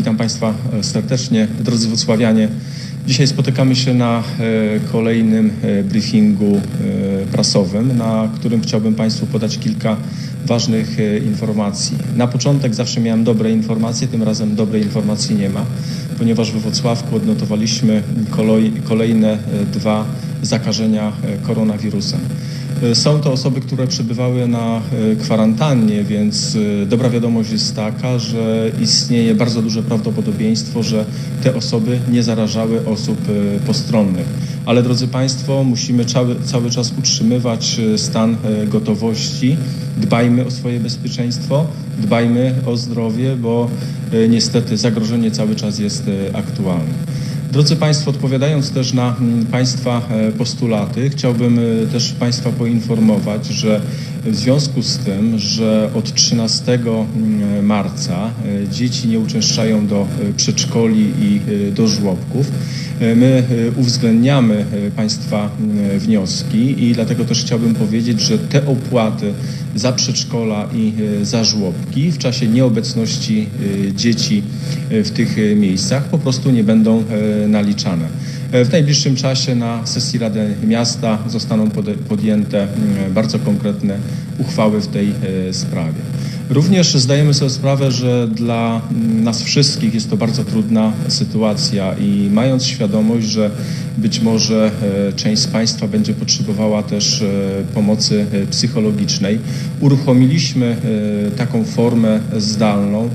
witam Państwa e, serdecznie. Drodzy Wrocławianie, dzisiaj spotykamy się na e, kolejnym e, briefingu prasowym, na którym chciałbym Państwu podać kilka ważnych informacji. Na początek zawsze miałem dobre informacje, tym razem dobrej informacji nie ma, ponieważ we Wrocławku odnotowaliśmy kolejne dwa zakażenia koronawirusem. E, Są to osoby, które przebywały na e, kwarantannie, więc e, dobra wiadomość jest taka, że istnieje bardzo duże prawdopodobieństwo, że te osoby nie zarażały osób postronnych. Ale drodzy Państwo, musimy cały, cały czas utrzymywać stan gotowości. Dbajmy o swoje bezpieczeństwo, dbajmy o zdrowie, bo niestety zagrożenie cały czas jest aktualne. Drodzy Państwo, odpowiadając też na mm, Państwa e, postulaty, chciałbym e, też Państwa poinformować, że w związku z tym, że od 13 mm, marca e, dzieci nie uczęszczają do e, przedszkoli i e, do żłobków, my uwzględniamy Państwa wnioski i dlatego też chciałbym powiedzieć, że te opłaty za przedszkola i za żłobki w czasie nieobecności dzieci w tych miejscach po prostu nie będą naliczane. W najbliższym czasie na sesji Rady Miasta zostaną podjęte bardzo konkretne uchwały w tej sprawie. Również zdajemy sobie sprawę, że dla nas wszystkich jest to bardzo trudna sytuacja i mając świadomość, że być może e, część z Państwa będzie potrzebowała też e, pomocy e, psychologicznej, uruchomiliśmy taką formę zdalną,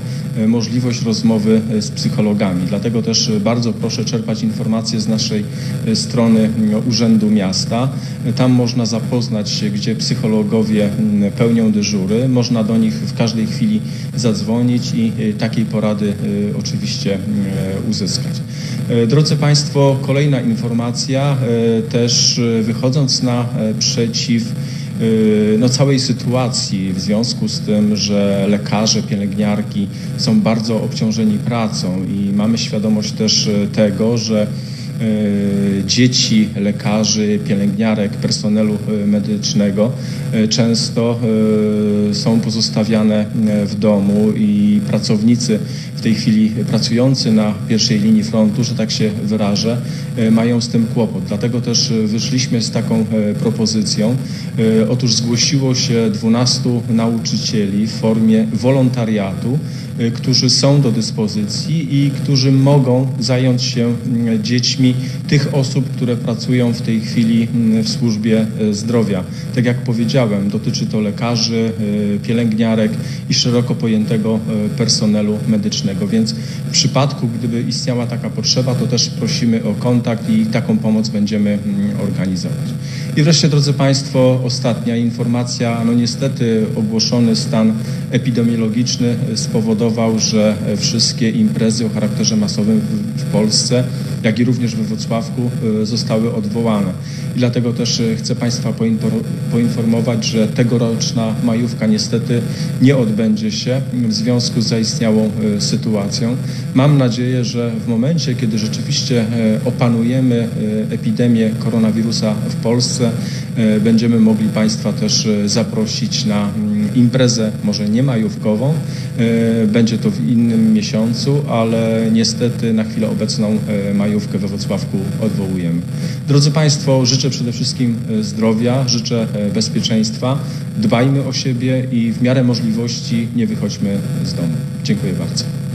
możliwość rozmowy e, z psychologami. Dlatego też e, bardzo proszę czerpać informacje z naszej e, strony m, Urzędu Miasta. E, Tam można zapoznać się, gdzie psychologowie m, pełnią dyżury. Można do nich w każdej chwili zadzwonić i e, takiej porady e, oczywiście m, e, uzyskać. E, Drodzy Państwo, kolejna informacja, e, też e, wychodząc naprzeciw no, całej sytuacji w związku z tym, że lekarze, pielęgniarki są bardzo obciążeni pracą i mamy świadomość też y, tego, że y, dzieci lekarzy, pielęgniarek, personelu y, medycznego y, często y, są pozostawiane y, w domu i pracownicy w tej chwili pracujący na pierwszej linii frontu, że tak się wyrażę, y, mają z tym kłopot. Dlatego też y, wyszliśmy z taką y, propozycją. Otóż zgłosiło się 12 nauczycieli w formie wolontariatu, którzy są do dyspozycji i którzy mogą zająć się mm, dziećmi tych osób, które pracują w tej chwili mm, w służbie zdrowia. Tak jak powiedziałem, dotyczy to lekarzy, pielęgniarek i szeroko pojętego personelu medycznego. Więc w przypadku, gdyby istniała taka potrzeba, to też prosimy o kontakt i taką pomoc będziemy mm, organizować. I wreszcie, drodzy Państwo, ostatnia informacja. No niestety ogłoszony stan epidemiologiczny spowodował, że wszystkie imprezy o charakterze masowym w, w Polsce, jak i również we Wrocławku e, zostały odwołane. I dlatego też e, chcę Państwa poinfor- poinformować, że tegoroczna majówka niestety nie odbędzie się w związku z zaistniałą e, sytuacją. Mam nadzieję, że w momencie, kiedy rzeczywiście e, opanujemy epidemię koronawirusa w Polsce, będziemy mogli Państwa też zaprosić na mm, imprezę, może nie majówkową, będzie to w innym miesiącu, ale niestety na chwilę obecną majówkę we Wrocławku odwołujemy. Drodzy Państwo, życzę przede wszystkim e, zdrowia, życzę e, bezpieczeństwa, dbajmy o siebie i w miarę możliwości nie wychodźmy z domu. Dziękuję bardzo.